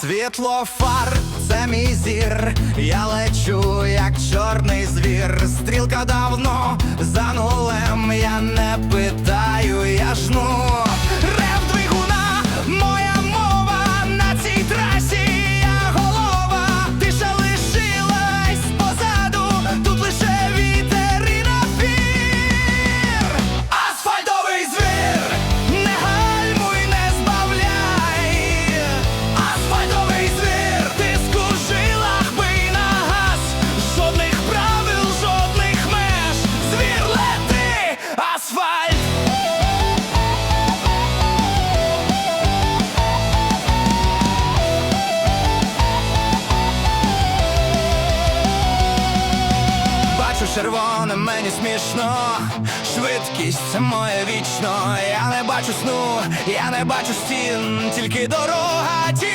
Світлофар, це мій зір, я лечу, як чорний звір. Стрілка давно за червоне, мені смішно, швидкість це моє вічно. Я не бачу сну, я не бачу стін, тільки дорога, дзвін.